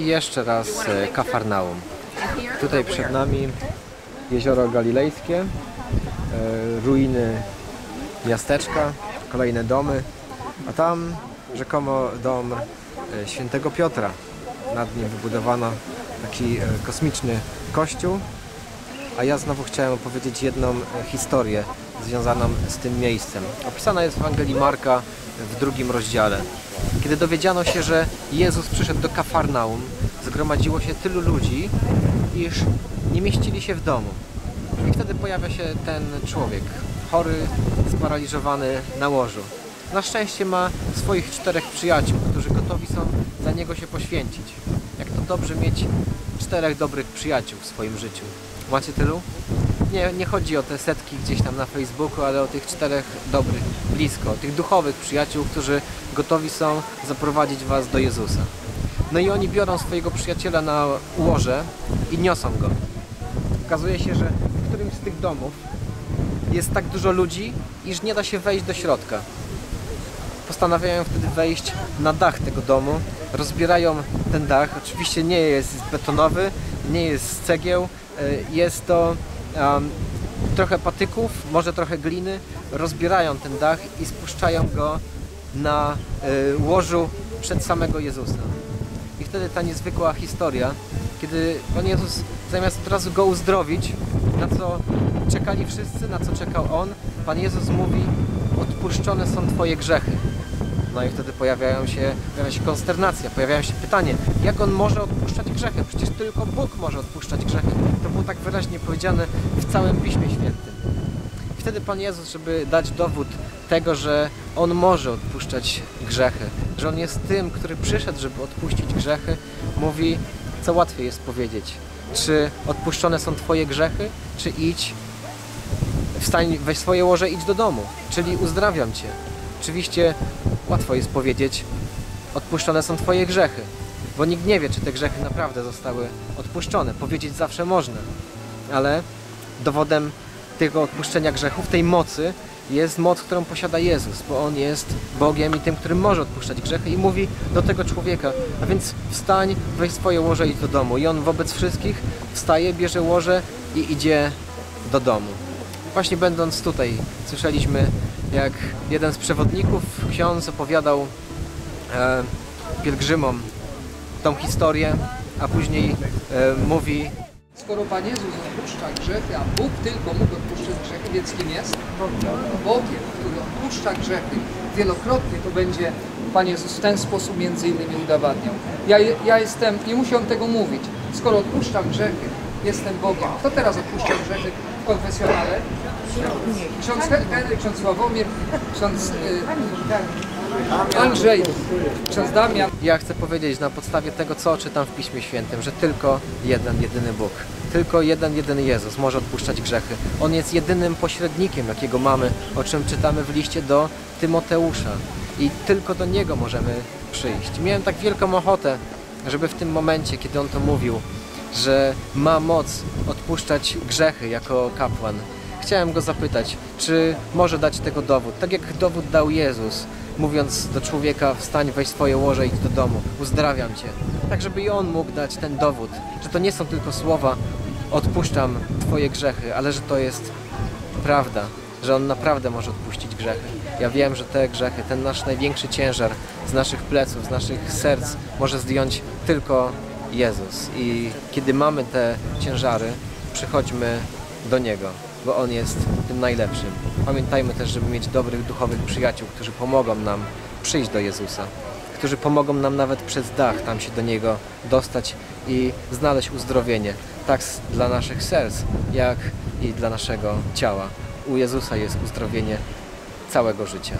I jeszcze raz e, Kafarnaum. Tutaj przed nami jezioro galilejskie, e, ruiny miasteczka, kolejne domy, a tam rzekomo dom e, świętego Piotra. Nad nim wybudowano taki kosmiczny kościół, a ja znowu chciałem opowiedzieć jedną e, historię związaną z tym miejscem. Opisana jest w Ewangelii Marka w drugim rozdziale. Kiedy dowiedziano się, że Jezus przyszedł do Kafarnaum, zgromadziło się tylu ludzi, iż nie mieścili się w domu. I wtedy pojawia się ten człowiek, chory, sparaliżowany na łożu. Na szczęście ma swoich czterech przyjaciół, którzy gotowi są za niego się poświęcić. Jak to dobrze mieć czterech dobrych przyjaciół w swoim życiu. Macie tylu? Nie, nie chodzi o te setki gdzieś tam na Facebooku, ale o tych czterech dobrych, blisko, tych duchowych przyjaciół, którzy gotowi są zaprowadzić Was do Jezusa. No i oni biorą swojego przyjaciela na łoże i niosą go. Okazuje się, że w którymś z tych domów jest tak dużo ludzi, iż nie da się wejść do środka. Postanawiają wtedy wejść na dach tego domu, rozbierają ten dach. Oczywiście nie jest betonowy, nie jest z cegieł, jest to um, trochę patyków, może trochę gliny. Rozbierają ten dach i spuszczają go na y, łożu przed samego Jezusa. I wtedy ta niezwykła historia, kiedy Pan Jezus zamiast od razu go uzdrowić, na co czekali wszyscy, na co czekał On, Pan Jezus mówi, odpuszczone są Twoje grzechy. No i wtedy pojawiają się, pojawia się konsternacja, pojawiają się pytanie, jak On może odpuszczać grzechy? Przecież tylko Bóg może odpuszczać grzechy. To było tak wyraźnie powiedziane w całym Piśmie Świętym. Wtedy Pan Jezus, żeby dać dowód tego, że On może odpuszczać grzechy, że On jest tym, który przyszedł, żeby odpuścić grzechy, mówi, co łatwiej jest powiedzieć. Czy odpuszczone są Twoje grzechy, czy idź, wstań, weź swoje łoże, idź do domu, czyli uzdrawiam Cię. Oczywiście łatwo jest powiedzieć, odpuszczone są Twoje grzechy, bo nikt nie wie, czy te grzechy naprawdę zostały odpuszczone. Powiedzieć zawsze można, ale dowodem tego odpuszczenia grzechów, tej mocy jest moc, którą posiada Jezus, bo On jest Bogiem i tym, który może odpuszczać grzechy i mówi do tego człowieka, a więc wstań, weź swoje łoże i idź do domu. I On wobec wszystkich wstaje, bierze łoże i idzie do domu. Właśnie będąc tutaj, słyszeliśmy jak jeden z przewodników, ksiądz opowiadał e, pielgrzymom tą historię, a później e, mówi Skoro Pan Jezus odpuszcza grzechy, a Bóg tylko mógł odpuszczać grzechy, więc kim jest? Bogiem, który odpuszcza grzechy. Wielokrotnie to będzie Pan Jezus w ten sposób między innymi udowadniał. Ja, ja jestem, nie muszę on tego mówić, skoro odpuszczam grzechy, jestem Bogiem. Kto teraz odpuszcza grzechy w konfesjonale? Ksiądz Henryk, ksiądz Sławomir, ksiądz y, Andrzej, ksiądz Damian. Ja chcę powiedzieć na podstawie tego, co czytam w Piśmie Świętym, że tylko jeden, jedyny Bóg, tylko jeden, jedyny Jezus może odpuszczać grzechy. On jest jedynym pośrednikiem, jakiego mamy, o czym czytamy w liście do Tymoteusza. I tylko do Niego możemy przyjść. Miałem tak wielką ochotę, żeby w tym momencie, kiedy On to mówił, że ma moc odpuszczać grzechy jako kapłan, chciałem Go zapytać, czy może dać tego dowód, tak jak dowód dał Jezus, mówiąc do człowieka, wstań, weź swoje łoże, idź do domu, uzdrawiam Cię. Tak, żeby i On mógł dać ten dowód, że to nie są tylko słowa, odpuszczam Twoje grzechy, ale że to jest prawda, że On naprawdę może odpuścić grzechy. Ja wiem, że te grzechy, ten nasz największy ciężar z naszych pleców, z naszych serc może zdjąć tylko Jezus. I kiedy mamy te ciężary, przychodźmy do Niego, bo On jest tym najlepszym. Pamiętajmy też, żeby mieć dobrych duchowych przyjaciół, którzy pomogą nam przyjść do Jezusa, którzy pomogą nam nawet przez dach tam się do Niego dostać i znaleźć uzdrowienie, tak dla naszych serc, jak i dla naszego ciała. U Jezusa jest uzdrowienie całego życia.